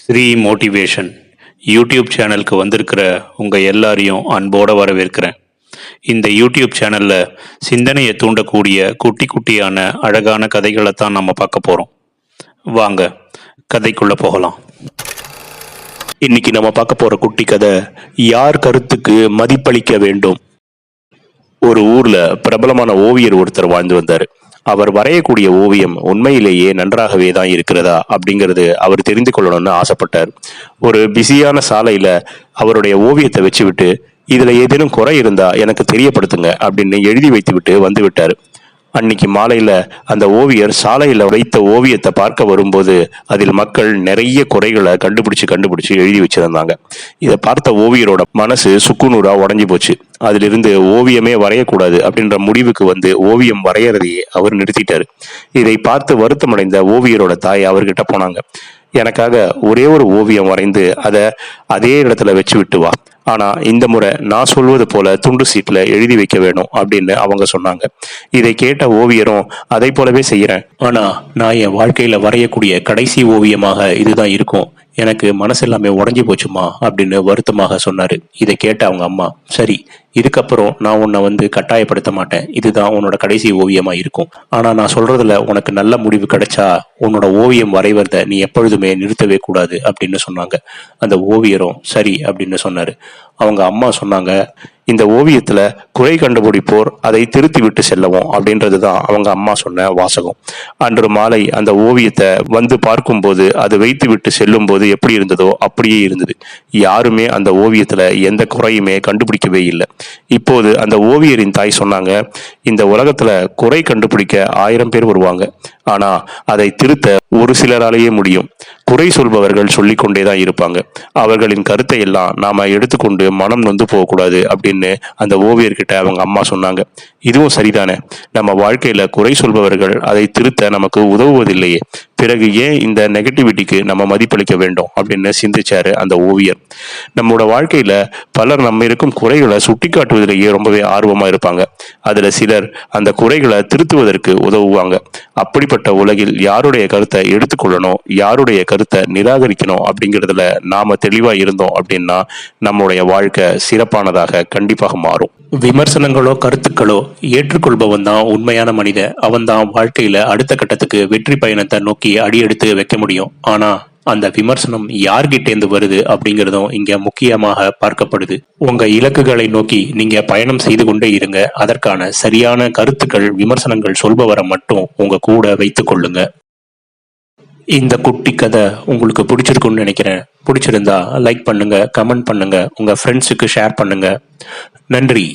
Sri motivation YouTube சேனலுக்கு வந்திருக்கிற உங்கள் எல்லாரையும் அன்போடு வரவேற்கிறேன். இந்த யூடியூப் சேனலில் சிந்தனையை தூண்டக்கூடிய குட்டி குட்டியான அழகான கதைகளை தான் நம்ம பார்க்க போகிறோம் வாங்க கதைக்குள்ளே போகலாம். இன்னைக்கு நம்ம பார்க்க போகிற குட்டி கதை யார் கருத்துக்கு மதிப்பளிக்க வேண்டும்? ஒரு ஊரில் பிரபலமான ஓவியர் ஒருத்தர் வாழ்ந்து வந்தார். அவர் வரையக்கூடிய ஓவியம் உண்மையிலேயே நன்றாகவே தான் இருக்கிறதா அப்படிங்கிறது அவர் தெரிந்து கொள்ளணும்னு ஆசைப்பட்டார். ஒரு பிஸியான சாலையில அவருடைய ஓவியத்தை வச்சுவிட்டு இதுல ஏதேனும் குறை இருந்தா எனக்கு தெரியப்படுத்துங்க அப்படின்னு எழுதி வைத்து விட்டு வந்து விட்டார். அன்னைக்கு மாலையில் அந்த ஓவியர் சாலையில் வைத்த ஓவியத்தை பார்க்க வரும்போது அதில் மக்கள் நிறைய குறைகளை கண்டுபிடிச்சு கண்டுபிடிச்சு எழுதி வச்சிருந்தாங்க. இதை பார்த்த ஓவியரோட மனசு சுக்குநூறாக உடஞ்சி போச்சு. அதிலிருந்து ஓவியமே வரையக்கூடாது அப்படின்ற முடிவுக்கு வந்து ஓவியம் வரையறதையே அவர் நிறுத்திட்டார். இதை பார்த்து வருத்தமடைந்த ஓவியரோட தாய் அவர்கிட்ட போனாங்க. எனக்காக ஒரே ஒரு ஓவியம் வரைந்து அதை அதே இடத்துல வச்சு விட்டு வா. ஆனா இந்த முறை நான் சொல்வது போல துண்டு சீட்டில் எழுதி வைக்க வேணும் அப்படின்னு அவங்க சொன்னாங்க. இதை கேட்ட ஓவியரும் அதை போலவே செய்யறேன் ஆனா நான் என் வாழ்க்கையில வரையக்கூடிய கடைசி ஓவியமாக இதுதான் இருக்கும். எனக்கு மனசு எல்லாமே உடஞ்சி போச்சுமா? அப்படின்னு வருத்தமாக சொன்னாரு. இதை கேட்ட அவங்க அம்மா சரி இதுக்கப்புறம் நான் உன்னை வந்து கட்டாயப்படுத்த மாட்டேன். இதுதான் உன்னோட கடைசி ஓவியமா இருக்கும். ஆனா நான் சொல்றதுல உனக்கு நல்ல முடிவு கிடைச்சா உன்னோட ஓவியம் வரைவதை நீ எப்பொழுதுமே நிறுத்தவே கூடாது அப்படின்னு சொன்னாங்க. அந்த ஓவியரும் சரி அப்படின்னு சொன்னாரு. அவங்க அம்மா சொன்னாங்க இந்த ஓவியத்துல குறை கண்டுபிடிப்போர் அதை திருத்தி விட்டு செல்லவும் அப்படின்றது தான் அவங்க அம்மா சொன்ன வாசகம். அன்று மாலை அந்த ஓவியத்தை வந்து பார்க்கும்போது அது வைத்து விட்டு செல்லும் போது எப்படி இருந்ததோ அப்படியே இருந்தது. யாருமே அந்த ஓவியத்துல எந்த குறையுமே கண்டுபிடிக்கவே இல்லை. இப்போது அந்த ஓவியரின் தாய் சொன்னாங்க இந்த உலகத்துல குறை கண்டுபிடிக்க ஆயிரம் பேர் வருவாங்க. ஆனா அதை திருத்த ஒரு சிலராலேயே முடியும். குறை சொல்பவர்கள் சொல்லிக்கொண்டே தான் இருப்பாங்க. அவர்களின் கருத்தை எல்லாம் நாம் எடுத்துக்கொண்டு மனம் நொந்து போகக்கூடாது அப்படின்னு அந்த ஓவியர்கிட்ட அவங்க அம்மா சொன்னாங்க. இதுவும் சரிதானே? நம்ம வாழ்க்கையில் குறை சொல்பவர்கள் அதை திருத்த நமக்கு உதவுவதில்லையே. பிறகு ஏன் இந்த நெகட்டிவிட்டிக்கு நம்ம மதிப்பளிக்க வேண்டும் அப்படின்னு சிந்திச்சாரு அந்த ஓவியர். நம்மளோட வாழ்க்கையில பலர் நம்ம இருக்கும் குறைகளை சுட்டி காட்டுவதிலேயே ரொம்பவே ஆர்வமா இருப்பாங்க. அதுல சிலர் அந்த குறைகளை திருத்துவதற்கு உதவுவாங்க. அப்படிப்பட்ட உலகில் யாருடைய கருத்தை எடுத்துக்கொள்ளணும் யாருடைய கருத்தை நிராகரிக்கணும் அப்படிங்கிறதுல நாம தெளிவா இருந்தோம் அப்படின்னா நம்மளுடைய வாழ்க்கை சிறப்பானதாக கண்டிப்பாக மாறும். விமர்சனங்களோ கருத்துக்களோ ஏற்றுக்கொள்பவன் தான் உண்மையான மனிதன். அவன் தான் வாழ்க்கையில அடுத்த கட்டத்துக்கு வெற்றி பயணத்தை நோக்கி அடியெடுத்து வைக்க முடியும். ஆனா அந்த விமர்சனம் யார்கிட்டேந்து வருது அப்படிங்கிறதும் இங்க முக்கியமாக பார்க்கப்படுது. உங்க இலக்குகளை நோக்கி நீங்க பயணம் செய்து கொண்டே இருங்க. அதற்கான சரியான கருத்துக்கள் விமர்சனங்கள் சொல்பவரை மட்டும் உங்க கூட வைத்துக் கொள்ளுங்க. இந்த குட்டி கதை உங்களுக்கு பிடிச்சிருக்குன்னு நினைக்கிறேன். பிடிச்சிருந்தா லைக் பண்ணுங்க கமெண்ட் பண்ணுங்க உங்க ஃப்ரெண்ட்ஸுக்கு ஷேர் பண்ணுங்க. நன்றி.